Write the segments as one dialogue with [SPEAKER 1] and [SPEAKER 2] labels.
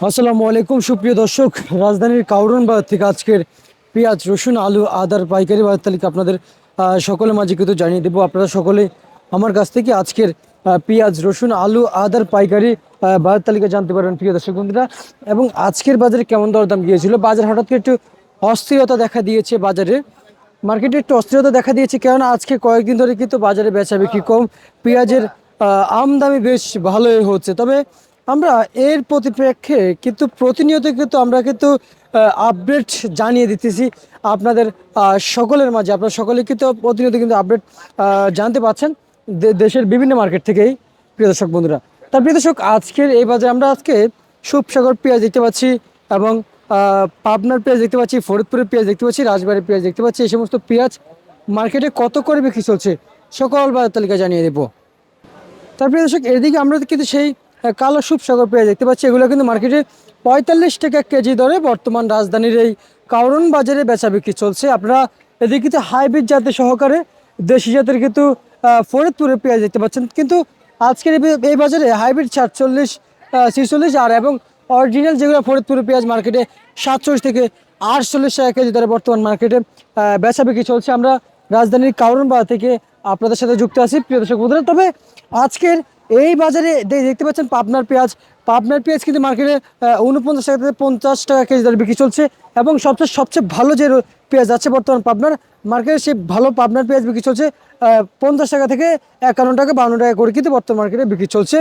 [SPEAKER 1] আসসালামু আলাইকুম সুপ্রিয় দর্শক। রাজধানীর কাউরন বাজার থেকে আজকের পেঁয়াজ রসুন আলু আদার পাইকারি বাজার তালিকা আপনাদের সকলের মাঝে কিন্তু জানিয়ে দেবো। আপনারা সকলে আমার কাছ থেকে আজকের পেঁয়াজ রসুন আলু আদার পাইকারি বাজার তালিকা জানতে পারবেন প্রিয় দর্শক বন্ধুরা। এবং আজকের বাজারে কেমন দরদাম গিয়েছিল? বাজার হঠাৎ করে একটু অস্থিরতা দেখা দিয়েছে বাজারে। মার্কেটে একটু অস্থিরতা দেখা দিয়েছে কেননা আজকে কয়েকদিন ধরে কিন্তু বাজারে বেচা বিক্রি কম। পেঁয়াজের আহ, আমদানি বেশ ভালোই হচ্ছে। তবে আমরা এর প্রতিপ্রেক্ষে কিন্তু প্রতিনিয়ত কিন্তু আমরা কিন্তু আপডেট জানিয়ে দিতেছি আপনাদের সকলের মাঝে। আপনারা সকলে কিন্তু প্রতিনিয়ত কিন্তু আপডেট জানতে পাচ্ছেন দেশের বিভিন্ন মার্কেট থেকেই, প্রিয় দর্শক বন্ধুরা। তার প্রিয় দর্শক, আজকের এই বাজারে আমরা আজকে সুপসাগর পেঁয়াজ দেখতে পাচ্ছি এবং পাবনার পেঁয়াজ দেখতে পাচ্ছি, ফরিদপুরের পেঁয়াজ দেখতে পাচ্ছি, রাজবাড়ির পেঁয়াজ দেখতে পাচ্ছি। এই সমস্ত পেঁয়াজ মার্কেটে কত করে বিক্রি চলছে, সকল বাজার তালিকা জানিয়ে দেবো। প্রিয় দর্শক, এদিকে আমরা কিন্তু সেই কালো সুপসাগর পেঁয়াজ দেখতে পাচ্ছি। এগুলো কিন্তু মার্কেটে পঁয়তাল্লিশ টাকা কেজি দরে বর্তমান রাজধানীর এই কারণ বাজারে বেচা বিক্রি চলছে। আপনারা এদিকে কিন্তু হাইব্রিড জাতের সহকারে দেশি জাতের কিন্তু ফরিদপুরের পেঁয়াজ দেখতে পাচ্ছেন। কিন্তু আজকের এই বাজারে হাইব্রিড সাতচল্লিশ ছিচল্লিশ আর এবং অরিজিনাল যেগুলো ফরিদপুরের পেঁয়াজ মার্কেটে সাতচল্লিশ থেকে আটচল্লিশ টাকা কেজি দরে বর্তমান মার্কেটে বেচা বিক্রি চলছে। আমরা রাজধানীর বাজার থেকে আপনাদের সাথে যুক্ত আছি, প্রিয় দর্শক বন্ধুরা। তবে আজকের এই বাজারে দেখতে পাচ্ছেন পাবনার পেঁয়াজ। পাবনার পেঁয়াজ কিন্তু মার্কেটে উনপঞ্চাশ টাকা থেকে পঞ্চাশ টাকা কেজি দরে বিক্রি চলছে এবং সবচেয়ে সবচেয়ে ভালো যে পেঁয়াজ আছে বর্তমান পাবনার, মার্কেটে সেই ভালো পাবনার পেঁয়াজ বিক্রি চলছে পঞ্চাশ টাকা থেকে একান্ন টাকা বাউন্ন টাকা করে কিন্তু বর্তমান মার্কেটে বিক্রি চলছে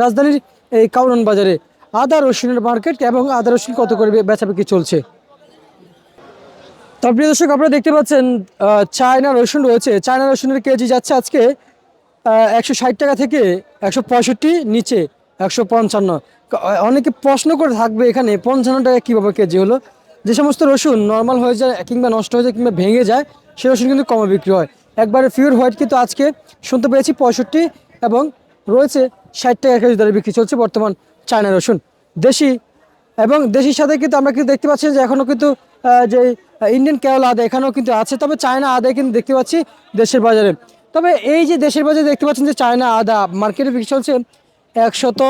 [SPEAKER 1] রাজধানীর এই কাউরন বাজারে। আদা, রসুনের মার্কেট এবং আদা, রসুন কত করে বেচা বিক্রি চলছে? তার প্রিয় দর্শক, আপনারা দেখতে পাচ্ছেন চায়না রসুন রয়েছে। চায়না রসুনের কেজি যাচ্ছে আজকে একশো ষাট টাকা থেকে একশো পঁয়ষট্টি নিচে একশো পঞ্চান্ন। অনেকে প্রশ্ন করে থাকবে এখানে, পঞ্চান্ন টাকা কীভাবে কেজি হলো? যে সমস্ত রসুন নর্মাল হয়ে যায় কিংবা নষ্ট হয়ে যায় কিংবা ভেঙে যায়, সে রসুন কিন্তু কমে বিক্রি হয়। একবারে পিওর হোয়াইট কিন্তু আজকে শুনতে পেয়েছি পঁয়ষট্টি এবং রয়েছে ষাট টাকা কেজি দরে বিক্রি চলছে বর্তমান চায়না রসুন। দেশি এবং দেশির সাথে কিন্তু আমরা কিন্তু দেখতে পাচ্ছি যে এখনও কিন্তু যে ইন্ডিয়ান কেরল আদা এখানেও কিন্তু আছে, তবে চায়না আদা কিন্তু দেখতে পাচ্ছি দেশের বাজারে। তবে এই যে দেশের বাজারে দেখতে পাচ্ছেন যে চায়না আদা মার্কেটে বিক্রি চলছে একশত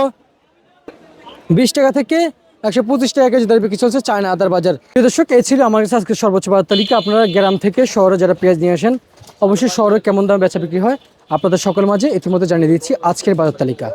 [SPEAKER 1] বিশ টাকা থেকে একশো পঁচিশ টাকা কেজি দরে বিক্রি চলছে চায়না আদার বাজার। প্রিয় দর্শক, এই ছিল আমার কাছে আজকে সর্বোচ্চ বাজার তালিকা। আপনারা গ্রাম থেকে শহরে যারা পেঁয়াজ নিয়ে আসেন, অবশ্যই শহরে কেমন দামে বেচা বিক্রি হয়, আপনাদের সকল মাঝে ইতিমধ্যে জানিয়ে দিচ্ছি আজকের বাজার তালিকা।